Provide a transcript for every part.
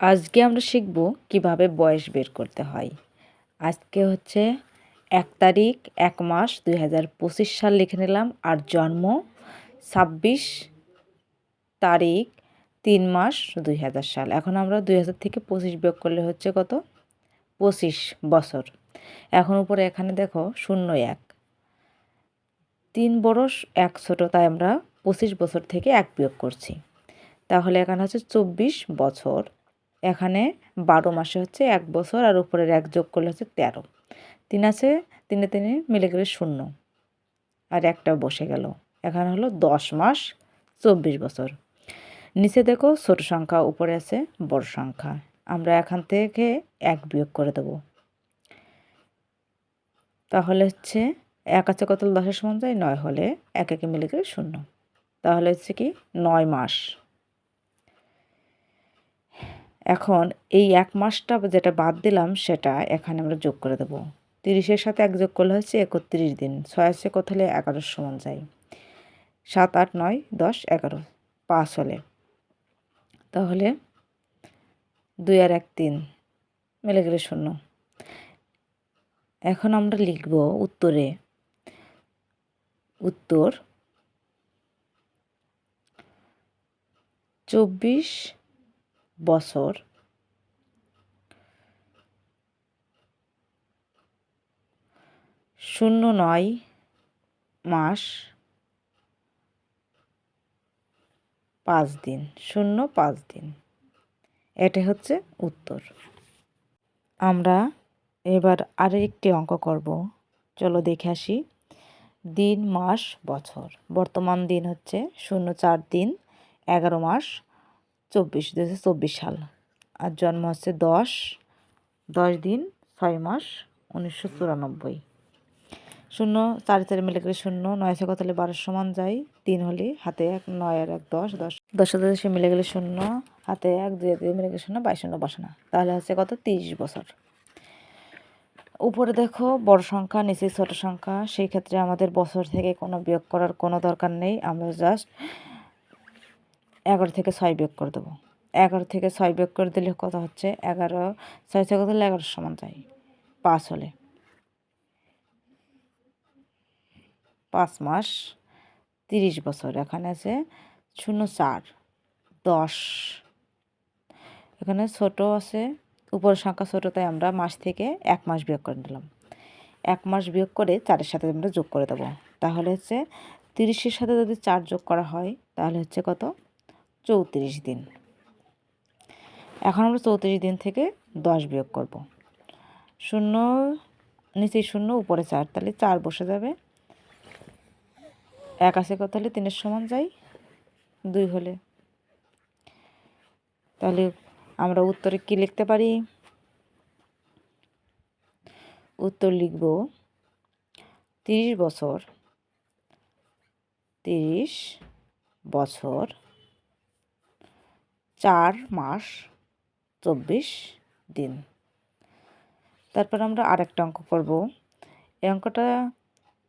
আজকে আমরা শিখব কীভাবে বয়স বের করতে হয়। আজকে হচ্ছে এক তারিখ, এক মাস দুই হাজার পঁচিশ সাল লিখে নিলাম। আর জন্ম ছাব্বিশ তারিখ, তিন মাস দুই হাজার সাল। এখন আমরা দুই হাজার থেকে পঁচিশ বিয়োগ করলে হচ্ছে কত? পঁচিশ বছর। এখন উপরে এখানে দেখো শূন্য এক। তিন বড় এক ছোটো, তাই আমরা পঁচিশ বছর থেকে এক বিয়োগ করছি। তাহলে এখানে হচ্ছে চব্বিশ বছর। এখানে বারো মাসে হচ্ছে এক বছর আর উপরের এক যোগ করলে হচ্ছে তেরো। তিন আছে, তিনে তিনে মিলে গেলে শূন্য। আর একটা বসে গেল। এখানে হলো দশ মাস, চব্বিশ বছর। নিচে দেখো ছোট সংখ্যা, উপরে আছে বড় সংখ্যা। আমরা এখান থেকে এক বিয়োগ করে দেব। তাহলে হচ্ছে এক আছে কত দশের সমান যায় নয় হলে এক একে মিলে গেলে শূন্য। তাহলে হচ্ছে কি নয় মাস। এখন এই এক মাসটা যেটা বাদ দিলাম, সেটা এখানে আমরা যোগ করে দেবো। তিরিশের সাথে এক যোগ করলে হচ্ছে একত্রিশ দিন। ছয় আছে কত হলে? এগারোর সমান যায়। সাত, আট, নয়, দশ, এগারো, পাঁচ হলে। তাহলে দুই আর এক, তিন। মিলে গেলে শূন্য। এখন আমরা লিখব উত্তরে। উত্তর। চব্বিশ বছর শূন্য নয় মাস পাঁচ দিন, শূন্য পাঁচ দিন। এটা হচ্ছে উত্তর। আমরা এবার আরেকটি অঙ্ক করব। চলো দেখে আসি। দিন, মাস, বছর। বর্তমান দিন হচ্ছে শূন্য চার দিন, এগারো মাস। চব্বিশ দু চব্বিশ সাল। আর জন্ম হচ্ছে দশ দশ দিন, ছয় মাস, উনিশশো চুরানব্বই। শূন্য, চারি চারি মিলে গেলে শূন্য, নয় ছয় কত হলে বারোর সমান যায়? তিন হলে হাতে এক, নয় আর এক, দশ দশ। দশ সে মিলে গেলে শূন্য, হাতে এক, দুই দুই মিলে গেলে শূন্য, বাইশ শূন্য বসে না। তাহলে হচ্ছে কত? তিরিশ বছর। উপরে দেখো, বড় সংখ্যা, নিচে ছোট সংখ্যা। সেই ক্ষেত্রে আমাদের বছর থেকে কোনো বিয়োগ করার কোনো দরকার নেই। আমরা জাস্ট এগারো থেকে ছয় বিয়োগ করে দেবো। এগারো থেকে ছয় বিয়োগ করে দিলে কত হচ্ছে এগারো, ছয় থেকে দিলে এগারোর সমান যায় পাঁচ হলে। পাঁচ মাস তিরিশ বছর, এখানে আছে শূন্য চার, দশ। এখানে ছোট আছে উপর সংখ্যা ছোটো, তাই আমরা মাস থেকে এক মাস বিয়োগ করে নিলাম এক মাস বিয়োগ করে চারের সাথে আমরা যোগ করে দেবো। তাহলে হচ্ছে তিরিশের সাথে যদি চার যোগ করা হয়, তাহলে হচ্ছে কত? চৌত্রিশ দিন। এখন আমরা চৌত্রিশ দিন থেকে দশ বিয়োগ করব। শূন্য, নিচে শূন্য, উপরে চার। তাহলে চার বসে যাবে। এক আছে কত হলে? তিনের সমান যাই দুই হলে। তাহলে আমরা উত্তরে কি লিখতে পারি? উত্তর লিখব, তিরিশ বছর তিরিশ বছর চার মাস, চব্বিশ দিন। তারপর আমরা আরেকটা অঙ্ক করব। এই অঙ্কটা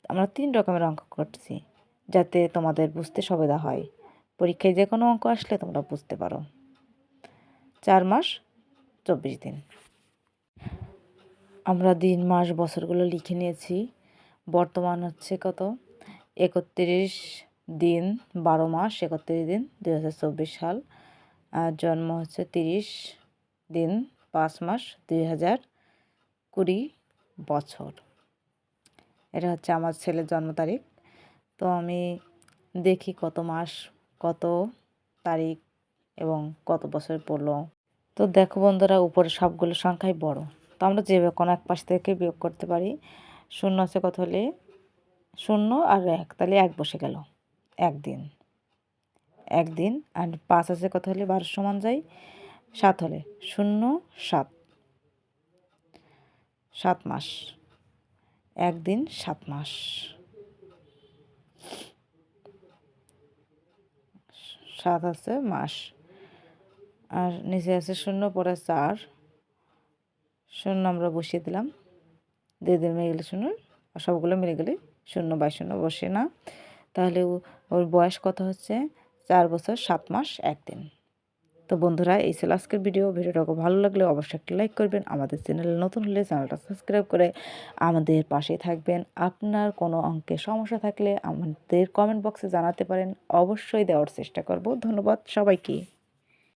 আমরা তিন রকমের অঙ্ক করছি, যাতে তোমাদের বুঝতে সুবিধা হয়। পরীক্ষায় যে কোনো অঙ্ক আসলে তোমরা বুঝতে পারো। চার মাস, চব্বিশ দিন। আমরা দিন, মাস, বছরগুলো লিখে নিয়েছি। বর্তমান হচ্ছে কত? একত্রিশ দিন, বারো মাস, একত্রিশ দিন দু হাজার চব্বিশ সাল। আর জন্ম হচ্ছে তিরিশ দিন পাঁচ মাস দুই হাজার কুড়ি বছর। এটা হচ্ছে আমার ছেলের জন্ম তারিখ। তো আমি দেখি কত মাস, কত তারিখ এবং কত বছর পড়ল। তো দেখো বন্ধুরা উপরে সবগুলো সংখ্যাই বড়। তো আমরা যে কোনো এক পাশ থেকে বিয়োগ করতে পারি, শূন্য আছে কত হলে? শূন্য আর এক, তাহলে এক বসে গেল। একদিন। একদিন, আর পাঁচ আছে কত হলে? বারো সমান যায় সাত হলে। শূন্য, সাত। সাত মাস। একদিন, সাত মাস। সাত আছে মাস। আর নিচে আছে শূন্য, পরে চার শূন্য আমরা বসিয়ে দিলাম। দিয়ে দিয়ে মিলে গেলে শূন্য সবগুলো মিলে গেলে শূন্য বাই শূন্য বসে না। তাহলে ওর বয়স কত হচ্ছে? চার বছর, সাত মাস, একদিন। তো বন্ধুরা, এই ছিল আজকের ভিডিও। ভিডিওটা ভালো লাগলে অবশ্যই একটা লাইক করবেন। আমাদের চ্যানেলে নতুন হলে চ্যানেলটা সাবস্ক্রাইব করে আমাদের পাশে থাকবেন। আপনার কোনো অঙ্কে সমস্যা থাকলে আমাদের কমেন্ট বক্সে জানাতে পারেন। অবশ্যই দেওয়ার চেষ্টা করব। ধন্যবাদ সবাইকে।